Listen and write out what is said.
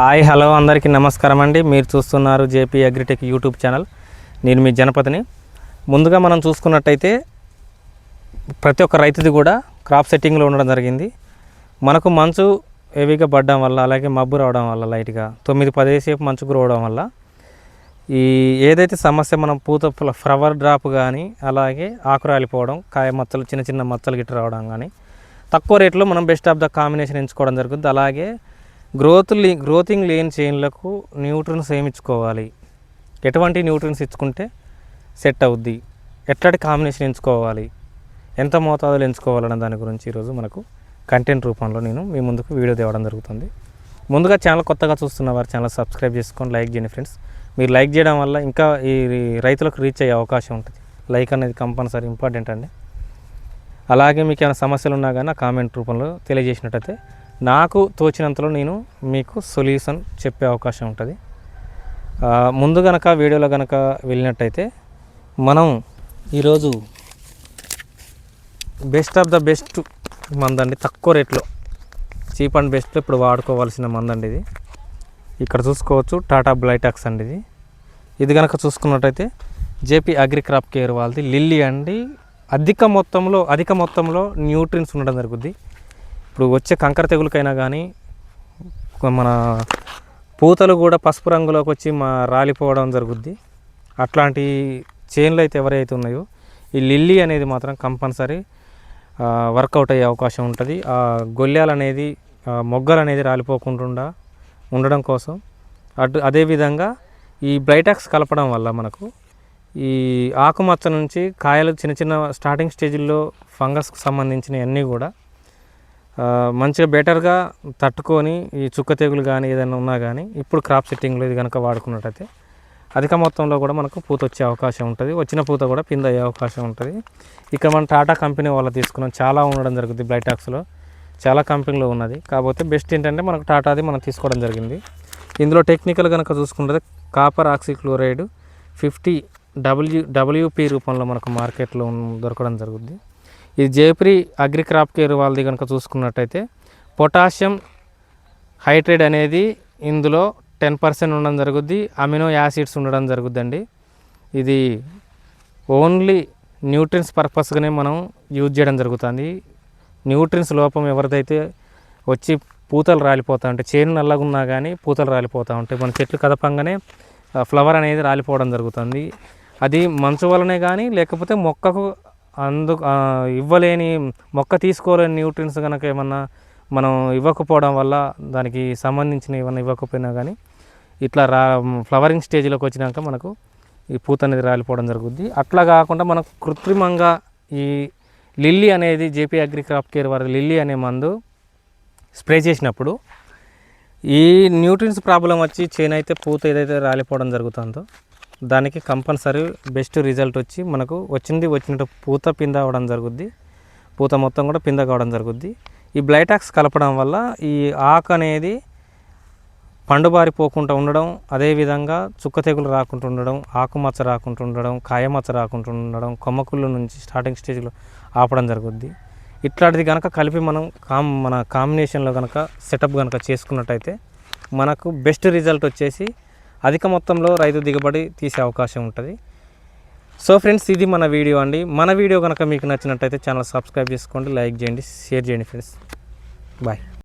Hi hello అందరికీ నమస్కారం అండి. మీరు చూస్తున్నారు జేపీ అగ్రిటెక్ యూట్యూబ్ ఛానల్. నేను మీ జనపతిని. ముందుగా మనం చూసుకున్నట్టయితే ప్రతి ఒక్క రైతుది కూడా క్రాప్ సెట్టింగ్లో ఉండడం జరిగింది. మనకు మంచు హెవీగా పడడం వల్ల అలాగే మబ్బు రావడం వల్ల లైట్గా తొమ్మిది పదేసేపు మంచు కురవడం వల్ల ఈ ఏదైతే సమస్య మనం పూత ఫ్లవర్ డ్రాప్ కానీ అలాగే ఆకురాలిపోవడం కాయ మచ్చలు చిన్న చిన్న మచ్చలు గిట్ట రావడం కానీ తక్కువ రేట్లో మనం బెస్ట్ ఆఫ్ ద కాంబినేషన్ ఎంచుకోవడం జరుగుతుంది అలాగే గ్రోత్ లీ గ్రోతింగ్ లేని చైన్లకు న్యూట్రన్స్ ఏమి ఇచ్చుకోవాలి ఎటువంటి న్యూట్రన్స్ ఇచ్చుకుంటే సెట్ అవుద్ది? ఎట్లాంటి కాంబినేషన్ ఎంచుకోవాలి? ఎంత మోతాదులో ఎంచుకోవాలన్న దాని గురించి ఈరోజు మనకు కంటెంట్ రూపంలో నేను మీ ముందుకు వీడియో తేవడం జరుగుతుంది. ముందుగా ఛానల్ కొత్తగా చూస్తున్న వారు ఛానల్ సబ్స్క్రైబ్ చేసుకొని లైక్ చేయండి ఫ్రెండ్స్. మీరు లైక్ చేయడం వల్ల ఇంకా ఈ రైతులకు రీచ్ అయ్యే అవకాశం ఉంటుంది. లైక్ అనేది కంపల్సరీ ఇంపార్టెంట్ అండి. అలాగే మీకు ఏమైనా సమస్యలు ఉన్నా కానీ కామెంట్ రూపంలో తెలియజేసినట్టయితే నాకు తోచినంతలో నేను మీకు సొల్యూషన్ చెప్పే అవకాశం ఉంటుంది. ముందు గనక వీడియోలో గనక వెళ్ళినట్టయితే మనం ఈరోజు బెస్ట్ ఆఫ్ ద బెస్ట్ మందండి. తక్కువ రేట్లో చీప్ అండ్ బెస్ట్లో ఇప్పుడు వాడుకోవాల్సిన మందండి ఇది. ఇక్కడ చూసుకోవచ్చు టాటా బ్లైటాక్స్ అండి ఇది. ఇది కనుక చూసుకున్నట్టయితే జేపీ అగ్రిక్రాప్ కేర్ వాళ్ళది. లిల్లీ అండి. అధిక మొత్తంలో అధిక మొత్తంలో న్యూట్రిన్స్ ఉండడం జరుగుద్ది. ఇప్పుడు వచ్చే కంకర తెగులకైనా కానీ మన పూతలు కూడా పసుపు రంగులోకి వచ్చి మా రాలిపోవడం జరుగుద్ది. అట్లాంటి చైన్లు అయితే ఎవరైతే ఉన్నాయో ఈ లిల్లీ అనేది మాత్రం కంపల్సరీ వర్కౌట్ అయ్యే అవకాశం ఉంటుంది. ఆ గొల్లాలు అనేది మొగ్గలు అనేది రాలిపోకుండా ఉండడం కోసం. అటు అదేవిధంగా ఈ బ్రైటాక్స్ కలపడం వల్ల మనకు ఈ ఆకుమచ్చ నుంచి కాయలు చిన్న చిన్న స్టార్టింగ్ స్టేజ్లో ఫంగస్కి సంబంధించిన అన్నీ కూడా మంచిగా బెటర్గా తట్టుకొని ఈ చుక్క తెగులు కానీ ఏదైనా ఉన్నా కానీ ఇప్పుడు క్రాప్ సెట్టింగ్లో ఇది కనుక వాడుకున్నట్టయితే అధిక మొత్తంలో కూడా మనకు పూత వచ్చే అవకాశం ఉంటుంది. వచ్చిన పూత కూడా పింద అయ్యే అవకాశం ఉంటుంది. ఇక్కడ మనం టాటా కంపెనీ వాళ్ళు తీసుకున్నాం. చాలా ఉండడం జరుగుతుంది బ్లైటాక్స్లో. చాలా కంపెనీలో ఉన్నది. కాకపోతే బెస్ట్ ఏంటంటే మనకు టాటాది మనం తీసుకోవడం జరిగింది. ఇందులో టెక్నికల్ కనుక చూసుకుంటే copper oxychloride fifty W WP రూపంలో మనకు మార్కెట్లో దొరకడం జరుగుద్ది. ఇది జేప్రీ అగ్రి క్రాప్ కేర్ వాళ్ళది కనుక చూసుకున్నట్టయితే పొటాషియం హైడ్రేట్ అనేది ఇందులో టెన్ పర్సెంట్ ఉండడం జరుగుద్ది అమినో యాసిడ్స్ ఉండడం జరుగుద్దండి. ఇది ఓన్లీ న్యూట్రిన్స్ పర్పస్గానే మనం యూజ్ చేయడం జరుగుతుంది. న్యూట్రిన్స్ లోపం ఎవరిదైతే వచ్చి పూతలు రాలిపోతూ ఉంటాయి చేను నల్లగా ఉన్నా కానీ పూతలు రాలిపోతూ ఉంటాయి మన చెట్లు కదపంగానే ఫ్లవర్ అనేది రాలిపోవడం జరుగుతుంది. అది మంచు వలనే కానీ లేకపోతే మొక్కకు అందుకు ఇవ్వలేని మొక్క తీసుకోలేని న్యూట్రిన్స్ కనుక ఏమన్నా మనం ఇవ్వకపోవడం వల్ల దానికి సంబంధించిన ఏమన్నా ఇవ్వకపోయినా కానీ ఇట్లా రా ఫ్లవరింగ్ స్టేజ్లోకి వచ్చినాక మనకు ఈ పూత అనేది రాలిపోవడం జరుగుద్ది. అట్లా కాకుండా మనకు కృత్రిమంగా ఈ లిల్లీ అనేది జేపీ అగ్రి క్రాప్ కేర్ వారి లిల్లీ అనే మందు స్ప్రే చేసినప్పుడు ఈ న్యూట్రిన్స్ ప్రాబ్లం వచ్చి చేనైతే పూత ఏదైతే రాలిపోవడం జరుగుతుందో దానికి కంపల్సరీ బెస్ట్ రిజల్ట్ వచ్చి మనకు వచ్చింది వచ్చినట్టు పూత పింద అవ్వడం జరుగుద్ది. పూత మొత్తం కూడా పింద కావడం జరుగుద్ది. ఈ బ్లైటాక్స్ కలపడం వల్ల ఈ ఆకు అనేది పండుబారిపోకుండా ఉండడం అదేవిధంగా చుక్క తెగులు రాకుండా ఉండడం ఆకుమచ్చ రాకుండా ఉండడం కాయమచ్చ రాకుండా ఉండడం కొమ్మకుళ్ళు నుంచి స్టార్టింగ్ స్టేజ్లో ఆపడం జరుగుద్ది. ఇట్లాంటిది కనుక కలిపి మనం కామ్ మన కాంబినేషన్లో కనుక సెటప్ కనుక చేసుకున్నట్టయితే మనకు బెస్ట్ రిజల్ట్ వచ్చేసి అధిక మొత్తంలో రైతు దిగుబడి తీసే అవకాశం ఉంటుంది. సో ఫ్రెండ్స్ ఇది మన వీడియో అండి. మన వీడియో కనుక మీకు నచ్చినట్టయితే ఛానల్ సబ్స్క్రైబ్ చేసుకోండి లైక్ చేయండి షేర్ చేయండి ఫ్రెండ్స్. బాయ్.